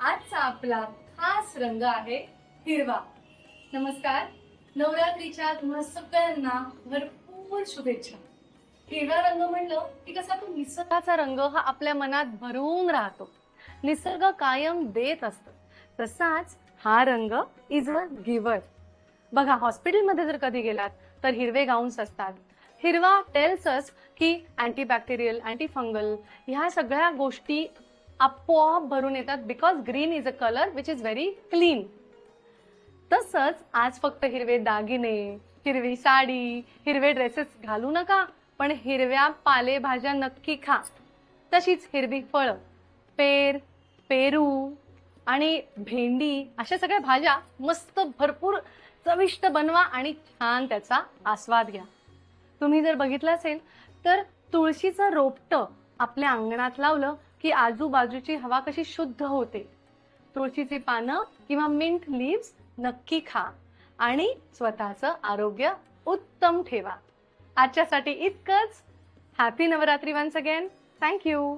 आजचा आपला खास रंग आहे हिरवा. नमस्कार. नवरात्रीच्या तुम्हा सगळ्यांना भरपूर शुभेच्छा. हिरवा रंग म्हणलं की कसा तो निसर्गाचा रंग हा आपल्या मनात भरून राहतो. निसर्ग कायम देत असत. तसाच हा रंग इज अ गिवर बघा हॉस्पिटलमध्ये जर कधी गेलात तर हिरवे गाऊन्स असतात. हिरवा टेल्स अस की अँटीबॅक्टेरियल अँटीफंगल ह्या सगळ्या गोष्टी आपोआप भरून येतात because green is a colour which is very clean तसंच आज फक्त हिरवे दागिने हिरवी साडी हिरवे ड्रेसेस घालू नका पण हिरव्या पालेभाज्या नक्की खा. तशीच हिरवी फळं पेर पेरू आणि भेंडी अशा सगळ्या भाज्या मस्त भरपूर चविष्ट बनवा आणि छान त्याचा आस्वाद घ्या. तुम्ही जर बघितलं असेल तर तुळशीचं रोपटं आपल्या अंगणात लावलं की आजूबाजूची हवा कशी शुद्ध होते. तुळशीची पानं किंवा मिंट लीव्स नक्की खा आणि स्वतःचं आरोग्य उत्तम ठेवा. आजच्यासाठी इतकंच. Happy Navratri once again thank you